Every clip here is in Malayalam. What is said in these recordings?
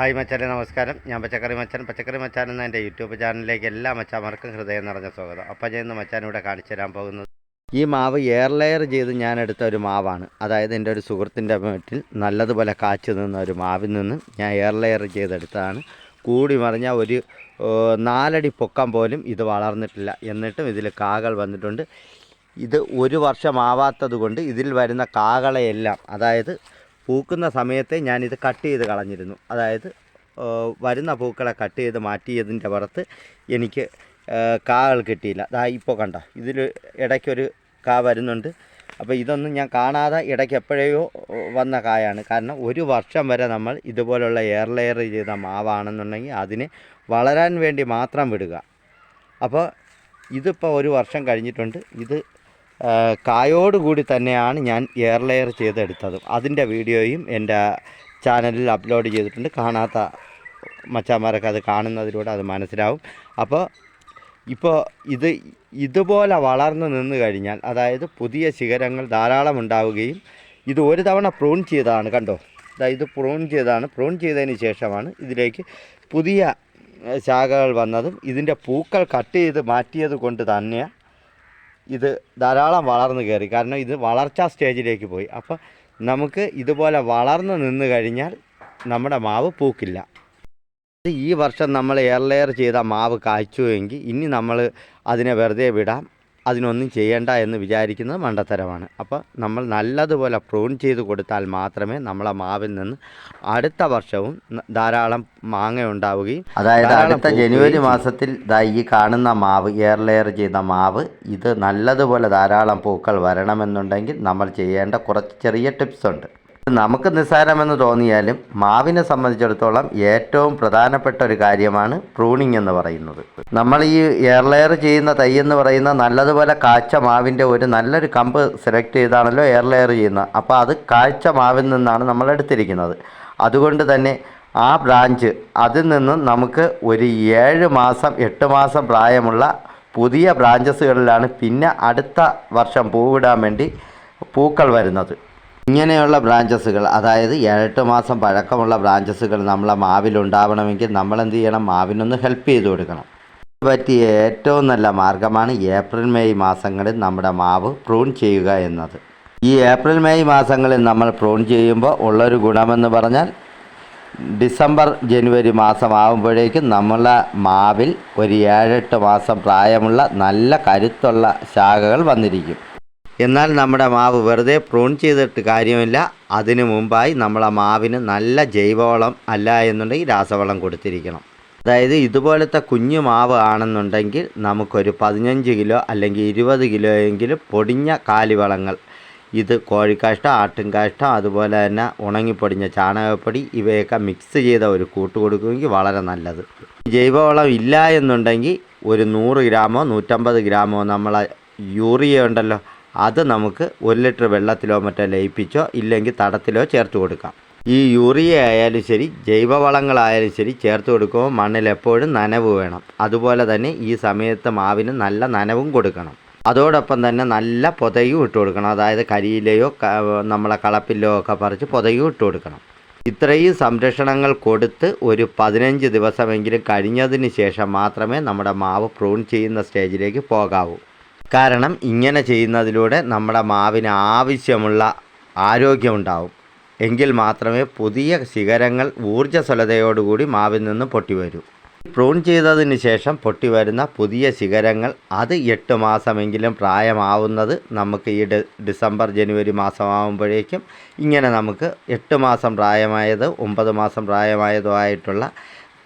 ഹായ് മച്ചാനെ നമസ്കാരം. ഞാൻ പച്ചക്കറി മച്ചൻ. പച്ചക്കറി മച്ചാൻ എന്ന എന്റെ യൂട്യൂബ് ചാനലിലേക്ക് എല്ലാ മച്ചാമാർക്കും ഹൃദയം നിറഞ്ഞ സ്വാഗതം. അപ്പം ഞാൻ ഇന്ന് മച്ചാൻ ഇവിടെ കാണിച്ചു തരാൻ പോകുന്നത്. ഈ മാവ് എയർ ലെയർ ചെയ്ത് ഞാൻ എടുത്ത ഒരു മാവാണ്. അതായത് എന്റെ ഒരു സുഹൃത്തിന്റെ വീട്ടിൽ നല്ലതുപോലെ കാച്ചു നിന്ന ഒരു മാവിൽ നിന്ന് ഞാൻ എയർ ലെയർ ചെയ്തെടുത്തതാണ്. കൂടി മറിഞ്ഞ ഒരു നാലടി പൊക്കം പോലും ഇത് വളർന്നിട്ടില്ല. എന്നിട്ടും ഇതിൽ കാകൾ വന്നിട്ടുണ്ട്. ഇത് ഒരു വർഷമാവാത്തത് കൊണ്ട് ഇതിൽ വരുന്ന കാകളെയെല്ലാം അതായത് പൂക്കുന്ന സമയത്തെ ഞാനിത് കട്ട് ചെയ്ത് കളഞ്ഞിരുന്നു. അതായത് വരുന്ന പൂക്കളെ കട്ട് ചെയ്ത് മാറ്റിയതിന്റെ പുറത്ത് എനിക്ക് കാകൾ കിട്ടിയില്ല. അതാ ഇപ്പോൾ കണ്ട ഇതിൽ ഇടയ്ക്കൊരു കാ വരുന്നുണ്ട്. അപ്പോൾ ഇതൊന്നും ഞാൻ കാണാതെ ഇടയ്ക്ക് എപ്പോഴെയോ വന്ന കായാണ്. കാരണം ഒരു വർഷം വരെ നമ്മൾ ഇതുപോലുള്ള എയർ ലെയർ ചെയ്ത മാവാണെന്നുണ്ടെങ്കിൽ അതിനെ വളരാൻ വേണ്ടി മാത്രം വിടുക. അപ്പോൾ ഇതിപ്പോൾ ഒരു വർഷം കഴിഞ്ഞിട്ടുണ്ട്. ഇത് കായോടുകൂടി തന്നെയാണ് ഞാൻ എയർ ലെയർ ചെയ്തെടുത്തത്. അതിന്റെ വീഡിയോയും എന്റെ ചാനലിൽ അപ്ലോഡ് ചെയ്തിട്ടുണ്ട്. കാണാത്ത മച്ചാന്മാരൊക്കെ അത് കാണുന്നതിലൂടെ അത് മനസ്സിലാവും. അപ്പോൾ ഇപ്പോൾ ഇത് ഇതുപോലെ വളർന്നു നിന്ന് കഴിഞ്ഞാൽ അതായത് പുതിയ ശിഖരങ്ങൾ ധാരാളം ഉണ്ടാവുകയും ഇത് ഒരു തവണ പ്രൂൺ ചെയ്തതാണ് കണ്ടോ? ഇത് പ്രൂൺ ചെയ്തതാണ്. പ്രൂൺ ചെയ്തതിന് ശേഷമാണ് ഇതിലേക്ക് പുതിയ ശാഖകൾ വന്നതും ഇതിന്റെ പൂക്കൾ കട്ട് ചെയ്ത് മാറ്റിയത് കൊണ്ട് തന്നെ ഇത് ധാരാളം വളർന്നു കയറി. കാരണം ഇത് വളർച്ചാ സ്റ്റേജിലേക്ക് പോയി. അപ്പോൾ നമുക്ക് ഇതുപോലെ വളർന്നു നിന്ന് കഴിഞ്ഞാൽ നമ്മുടെ മാവ് പൂക്കില്ല. ഈ വർഷം നമ്മൾ എയർ ലെയർ ചെയ്ത മാവ് കായ്ച്ചുവെങ്കിൽ ഇനി നമ്മൾ അതിനെ വെറുതെ വിടാം. അതിനൊന്നും ചെയ്യേണ്ട എന്ന് വിചാരിക്കുന്നത് മണ്ടത്തരമാണ്. അപ്പോൾ നമ്മൾ നല്ലതുപോലെ പ്രൂൺ ചെയ്ത് കൊടുത്താൽ മാത്രമേ നമ്മളെ മാവിൽ നിന്ന് അടുത്ത വർഷവും ധാരാളം മാങ്ങ ഉണ്ടാവുകയും അതായത് അടുത്ത ജനുവരി മാസത്തിൽ ഈ കാണുന്ന മാവ് എയർ ലെയർ ചെയ്ത മാവ് ഇത് നല്ലതുപോലെ ധാരാളം പൂക്കൾ വരണമെന്നുണ്ടെങ്കിൽ നമ്മൾ ചെയ്യേണ്ട കുറച്ച് ചെറിയ ടിപ്സ് ഉണ്ട്. നമുക്ക് നിസ്സാരമെന്ന് തോന്നിയാലും മാവിനെ സംബന്ധിച്ചിടത്തോളം ഏറ്റവും പ്രധാനപ്പെട്ട ഒരു കാര്യമാണ് പ്രൂണിങ് എന്ന് പറയുന്നത്. നമ്മൾ ഈ എയർലെയർ ചെയ്യുന്ന തൈ എന്ന് പറയുന്ന നല്ലതുപോലെ കാഴ്ച മാവിന്റെ ഒരു നല്ലൊരു കമ്പ് സെലക്ട് ചെയ്താണല്ലോ എയർലെയർ ചെയ്യുന്നത്. അപ്പോൾ അത് കാഴ്ച മാവിൽ നിന്നാണ് നമ്മൾ എടുത്തിരിക്കുന്നത്. അതുകൊണ്ട് തന്നെ ആ ബ്രാഞ്ച് അതിൽ നിന്നും നമുക്ക് ഒരു ഏഴ് മാസം എട്ട് മാസം പ്രായമുള്ള പുതിയ ബ്രാഞ്ചസുകളിലാണ് പിന്നെ അടുത്ത വർഷം പൂവിടാൻ വേണ്ടി പൂക്കൾ വരുന്നത്. ഇങ്ങനെയുള്ള ബ്രാഞ്ചസുകൾ അതായത് ഏഴെട്ട് മാസം പഴക്കമുള്ള ബ്രാഞ്ചസുകൾ നമ്മളെ മാവിലുണ്ടാവണമെങ്കിൽ നമ്മൾ എന്ത് ചെയ്യണം? മാവിനൊന്ന് ഹെൽപ്പ് ചെയ്ത് കൊടുക്കണം. പറ്റിയ ഏറ്റവും നല്ല മാർഗമാണ് ഏപ്രിൽ മെയ് മാസങ്ങളിൽ നമ്മുടെ മാവ് പ്രൂൺ ചെയ്യുക എന്നത്. ഈ ഏപ്രിൽ മെയ് മാസങ്ങളിൽ നമ്മൾ പ്രൂൺ ചെയ്യുമ്പോൾ ഉള്ളൊരു ഗുണമെന്ന് പറഞ്ഞാൽ ഡിസംബർ ജനുവരി മാസമാകുമ്പോഴേക്കും നമ്മളെ മാവിൽ ഒരു ഏഴെട്ട് മാസം പ്രായമുള്ള നല്ല കരുത്തുള്ള ശാഖകൾ വന്നിരിക്കും. എന്നാൽ നമ്മുടെ മാവ് വെറുതെ പ്രൂൺ ചെയ്തിട്ട് കാര്യമില്ല. അതിനു മുമ്പായി നമ്മളെ മാവിന് നല്ല ജൈവവളം അല്ല എന്നുണ്ടെങ്കിൽ രാസവളം കൊടുത്തിരിക്കണം. അതായത് ഇതുപോലത്തെ കുഞ്ഞു മാവ് ആണെന്നുണ്ടെങ്കിൽ നമുക്കൊരു പതിനഞ്ച് കിലോ അല്ലെങ്കിൽ ഇരുപത് കിലോ എങ്കിലും പൊടിഞ്ഞ കാലിവളങ്ങൾ. ഇത് കോഴിക്കാഷ്ടം ആട്ടിൻകാഷ്ടം അതുപോലെ തന്നെ ഉണങ്ങിപ്പൊടിഞ്ഞ ചാണകപ്പൊടി ഇവയൊക്കെ മിക്സ് ചെയ്ത ഒരു കൂട്ട് കൊടുക്കുമെങ്കിൽ വളരെ നല്ലത്. ജൈവവളം ഇല്ല എന്നുണ്ടെങ്കിൽ ഒരു നൂറ് ഗ്രാമോ നൂറ്റമ്പത് ഗ്രാമോ നമ്മളെ യൂറിയ ഉണ്ടല്ലോ അത് നമുക്ക് ഒരു ലിറ്റർ വെള്ളത്തിലോ മറ്റോ ലയിപ്പിച്ചോ ഇല്ലെങ്കിൽ തടത്തിലോ ചേർത്ത് കൊടുക്കാം. ഈ യൂറിയ ആയാലും ശരി ജൈവവളങ്ങളായാലും ശരി ചേർത്ത് കൊടുക്കുമ്പോൾ മണ്ണിൽ എപ്പോഴും നനവ് വേണം. അതുപോലെ തന്നെ ഈ സമയത്ത് മാവിന് നല്ല നനവും കൊടുക്കണം. അതോടൊപ്പം തന്നെ നല്ല പൊതയും ഇട്ട് കൊടുക്കണം. അതായത് കരിയിലെയോ നമ്മളെ കളപ്പിലോ ഒക്കെ പറിച്ച് പൊതയും ഇട്ട് കൊടുക്കണം. ഇത്രയും സംരക്ഷണങ്ങൾ കൊടുത്ത് ഒരു പതിനഞ്ച് ദിവസമെങ്കിലും കഴിഞ്ഞതിന് ശേഷം മാത്രമേ നമ്മുടെ മാവ് പ്രൂൺ ചെയ്യുന്ന സ്റ്റേജിലേക്ക് പോകാവൂ. കാരണം ഇങ്ങനെ ചെയ്യുന്നതിലൂടെ നമ്മുടെ മാവിന് ആവശ്യമുള്ള ആരോഗ്യമുണ്ടാവും. എങ്കിൽ മാത്രമേ പുതിയ ശിഖരങ്ങൾ ഊർജസ്വലതയോടുകൂടി മാവിൽ നിന്ന് പൊട്ടിവരൂ പ്രൂൺ ചെയ്തതിന് ശേഷം പൊട്ടിവരുന്ന പുതിയ ശിഖരങ്ങൾ അത് എട്ട് മാസമെങ്കിലും പ്രായമാവുന്നത് നമുക്ക് ഈ ഡിസംബർ ജനുവരി മാസമാകുമ്പോഴേക്കും ഇങ്ങനെ നമുക്ക് എട്ട് മാസം പ്രായമായത് ഒമ്പത് മാസം പ്രായമായതോ ആയിട്ടുള്ള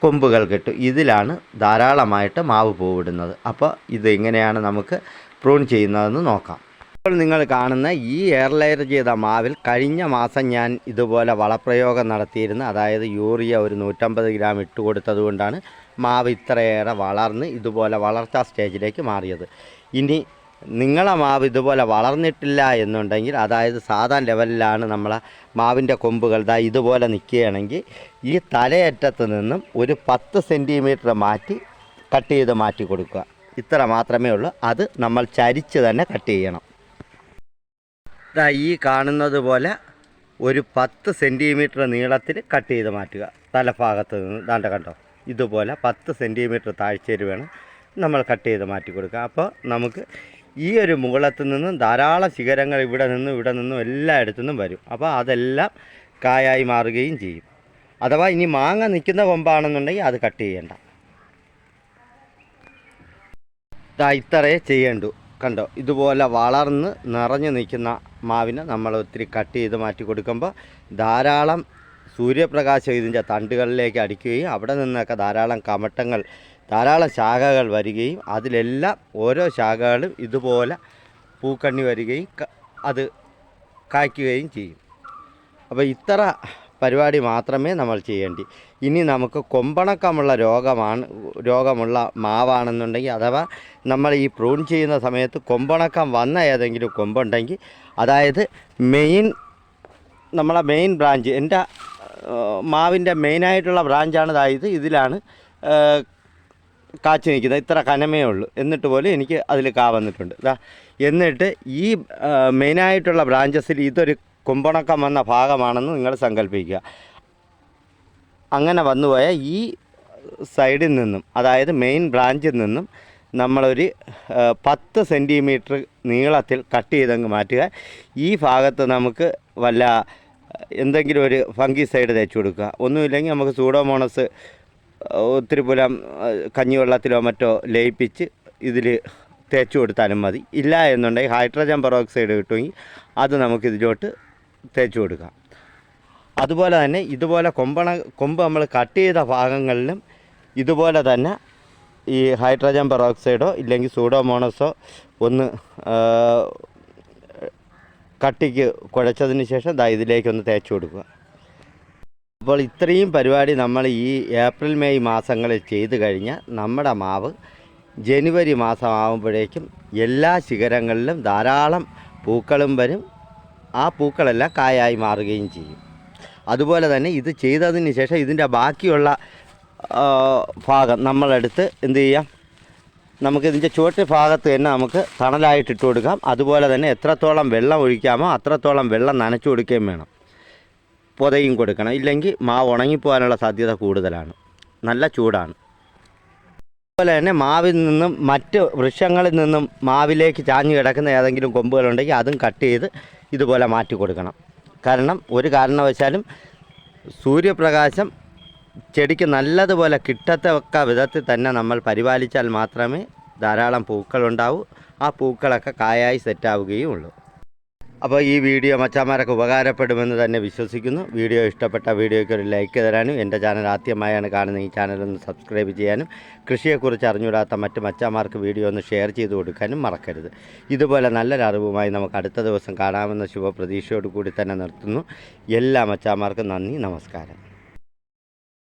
കൊമ്പുകൾ കിട്ടും. ഇതിലാണ് ധാരാളമായിട്ട് മാവ് പൂവിടുന്നത്. അപ്പോൾ ഇത് എങ്ങനെയാണ് നമുക്ക് പ്രൂൺ ചെയ്യുന്നതെന്ന് നോക്കാം. ഇപ്പോൾ നിങ്ങൾ കാണുന്ന ഈ എയർ ലെയർ ചെയ്ത മാവിൽ കഴിഞ്ഞ മാസം ഞാൻ ഇതുപോലെ വളപ്രയോഗം നടത്തിയിരുന്നു. അതായത് യൂറിയ ഒരു നൂറ്റമ്പത് ഗ്രാം ഇട്ട് കൊടുത്തതുകൊണ്ടാണ് മാവ് ഇത്രയേറെ വളർന്ന് ഇതുപോലെ വളർച്ചാ സ്റ്റേജിലേക്ക് മാറിയത്. ഇനി നിങ്ങളെ മാവ് ഇതുപോലെ വളർന്നിട്ടില്ല എന്നുണ്ടെങ്കിൽ അതായത് സാധാ ലെവലിലാണ് നമ്മളെ മാവിന്റെ കൊമ്പുകൾ ദാ ഇതുപോലെ നിൽക്കുകയാണെങ്കിൽ ഈ തലയറ്റത്ത് നിന്നും ഒരു പത്ത് സെന്റിമീറ്റർ മാറ്റി കട്ട് ചെയ്ത് മാറ്റി കൊടുക്കുക. ഇത്ര മാത്രമേ ഉള്ളൂ. അത് നമ്മൾ ചരിച്ച് തന്നെ കട്ട് ചെയ്യണം. ഇതാ ഈ കാണുന്നത് പോലെ ഒരു പത്ത് സെന്റിമീറ്റർ നീളത്തിൽ കട്ട് ചെയ്ത് മാറ്റുക. തലഭാഗത്ത് നിന്ന്. ദാണ്ട കണ്ടോ? ഇതുപോലെ പത്ത് സെന്റിമീറ്റർ താഴ്ചയിൽ വേണം നമ്മൾ കട്ട് ചെയ്ത് മാറ്റി കൊടുക്കുക. അപ്പോൾ നമുക്ക് ഈ ഒരു മുകളത്തു നിന്നും ധാരാളം ശിഖരങ്ങൾ ഇവിടെ നിന്നും ഇവിടെ നിന്നും എല്ലായിടത്തു നിന്നും വരും. അപ്പോൾ അതെല്ലാം കായായി മാറുകയും ചെയ്യും. അഥവാ ഇനി മാങ്ങ നിൽക്കുന്ന കൊമ്പാണെന്നുണ്ടെങ്കിൽ അത് കട്ട് ചെയ്യേണ്ട. ഇത്രയേ ചെയ്യേണ്ടു. കണ്ടോ ഇതുപോലെ വളർന്ന് നിറഞ്ഞു നിൽക്കുന്ന മാവിനെ നമ്മൾ ഒത്തിരി കട്ട് ചെയ്ത് മാറ്റി കൊടുക്കുമ്പോൾ ധാരാളം സൂര്യപ്രകാശം ഇതിന്റെ തണ്ടുകളിലേക്ക് അടിക്കുകയും അവിടെ നിന്നൊക്കെ ധാരാളം കമട്ടങ്ങൾ ധാരാളം ശാഖകൾ വരികയും അതിലെല്ലാം ഓരോ ശാഖകളും ഇതുപോലെ പൂക്കണ്ണി വരികയും അത് കായ്ക്കുകയും ചെയ്യും. അപ്പോൾ ഇത്ര പരിപാടി മാത്രമേ നമ്മൾ ചെയ്യേണ്ടി. ഇനി നമുക്ക് കൊമ്പണക്കമുള്ള രോഗമാണ് രോഗമുള്ള മാവാണെന്നുണ്ടെങ്കിൽ അഥവാ നമ്മൾ ഈ പ്രൂൺ ചെയ്യുന്ന സമയത്ത് കൊമ്പണക്കം വന്ന ഏതെങ്കിലും കൊമ്പുണ്ടെങ്കിൽ അതായത് മെയിൻ നമ്മളെ മെയിൻ ബ്രാഞ്ച് എന്റെ മാവിന്റെ മെയിനായിട്ടുള്ള ബ്രാഞ്ചാണ് അതായത് ഇതിലാണ് കാച്ചു നിൽക്കുന്നത്. ഇത്ര കനമേ ഉള്ളൂ. എന്നിട്ട് പോലും എനിക്ക് അതിൽ കാ വന്നിട്ടുണ്ട്. എന്നിട്ട് ഈ മെയിനായിട്ടുള്ള ബ്രാഞ്ചസിൽ ഇതൊരു കുമ്പണക്കം വന്ന ഭാഗമാണെന്ന് നിങ്ങൾ സങ്കല്പിക്കുക. അങ്ങനെ വന്നുപോയ ഈ സൈഡിൽ നിന്നും അതായത് മെയിൻ ബ്രാഞ്ചിൽ നിന്നും നമ്മളൊരു പത്ത് സെന്റിമീറ്റർ നീളത്തിൽ കട്ട് ചെയ്തങ്ങ് മാറ്റുക. ഈ ഭാഗത്ത് നമുക്ക് വല്ല എന്തെങ്കിലും ഒരു ഫംഗി സൈഡ് തേച്ച് കൊടുക്കുക. ഒന്നുമില്ലെങ്കിൽ നമുക്ക് സൂഡോമോണസ് ഒത്തിരി പുലം കഞ്ഞിവെള്ളത്തിലോ മറ്റോ ലയിപ്പിച്ച് ഇതിൽ തേച്ച് കൊടുത്താലും മതി. ഇല്ല എന്നുണ്ടെങ്കിൽ ഹൈഡ്രജൻ പെറോക്സൈഡ് കിട്ടുമെങ്കിൽ അത് നമുക്ക് ഇതിലോട്ട് തേച്ച് കൊടുക്കുക. അതുപോലെ തന്നെ ഇതുപോലെ കൊമ്പണ കൊമ്പ് നമ്മൾ കട്ട് ചെയ്ത ഭാഗങ്ങളിലും ഇതുപോലെ തന്നെ ഈ ഹൈഡ്രജൻ പെറോക്സൈഡോ ഇല്ലെങ്കിൽ സൂഡോമോണസോ ഒന്ന് കട്ടിക്ക് കുഴച്ചതിന് ശേഷം ദാ ഇതിലേക്കൊന്ന് തേച്ച് കൊടുക്കുക. അപ്പോൾ ഇത്രയും പരിപാടി നമ്മൾ ഈ ഏപ്രിൽ മെയ് മാസങ്ങളിൽ ചെയ്തു കഴിഞ്ഞാൽ നമ്മുടെ മാവ് ജനുവരി മാസമാകുമ്പോഴേക്കും എല്ലാ ശിഖരങ്ങളിലും ധാരാളം പൂക്കളും വരും. ആ പൂക്കളെല്ലാം കായായി മാറുകയും ചെയ്യും. അതുപോലെ തന്നെ ഇത് ചെയ്തതിന് ശേഷം ഇതിന്റെ ബാക്കിയുള്ള ഭാഗം നമ്മളെടുത്ത് എന്ത് ചെയ്യാം? നമുക്ക് ഇതിന്റെ ചുവട്ട് ഭാഗത്ത് തന്നെ നമുക്ക് തണലായിട്ട് ഇട്ട് കൊടുക്കാം. അതുപോലെ തന്നെ എത്രത്തോളം വെള്ളം ഒഴിക്കാമോ അത്രത്തോളം വെള്ളം നനച്ചു കൊടുക്കുകയും വേണം. പുതയും കൊടുക്കണം. ഇല്ലെങ്കിൽ മാവ് ഉണങ്ങിപ്പോകാനുള്ള സാധ്യത കൂടുതലാണ്. നല്ല ചൂടാണ്. അതുപോലെ തന്നെ മാവിൽ നിന്നും മറ്റ് വൃക്ഷങ്ങളിൽ നിന്നും മാവിലേക്ക് ചാഞ്ഞു കിടക്കുന്ന ഏതെങ്കിലും കൊമ്പുകളുണ്ടെങ്കിൽ അതും കട്ട് ചെയ്ത് ഇതുപോലെ മാറ്റി കൊടുക്കണം. കാരണം ഒരു കാരണവശാലും സൂര്യപ്രകാശം ചെടിക്ക് നല്ലതുപോലെ കിട്ടത്തക്ക വിധത്തിൽ തന്നെ നമ്മൾ പരിപാലിച്ചാൽ മാത്രമേ ധാരാളം പൂക്കളുണ്ടാവൂ. ആ പൂക്കളൊക്കെ കായായി സെറ്റാവുകയും ഉള്ളൂ അപ്പോൾ ഈ വീഡിയോ മച്ചാമാരൊക്കെ ഉപകാരപ്പെടുമെന്ന് തന്നെ വിശ്വസിക്കുന്നു. വീഡിയോ ഇഷ്ടപ്പെട്ട വീഡിയോയ്ക്ക് ഒരു ലൈക്ക് തരാനും എന്റെ ചാനൽ ആദ്യമായാണ് കാണുന്ന ഈ ചാനൽ ഒന്ന് സബ്സ്ക്രൈബ് ചെയ്യാനും കൃഷിയെക്കുറിച്ച് അറിഞ്ഞുകൂടാത്ത മറ്റ് മച്ചാമാർക്ക് വീഡിയോ ഒന്ന് ഷെയർ ചെയ്ത് കൊടുക്കാനും മറക്കരുത്. ഇതുപോലെ നല്ലൊരു അറിവുമായി നമുക്ക് അടുത്ത ദിവസം കാണാമെന്ന ശുഭപ്രതീക്ഷയോടുകൂടി തന്നെ നിർത്തുന്നു. എല്ലാ മച്ചാമാർക്കും നന്ദി നമസ്കാരം.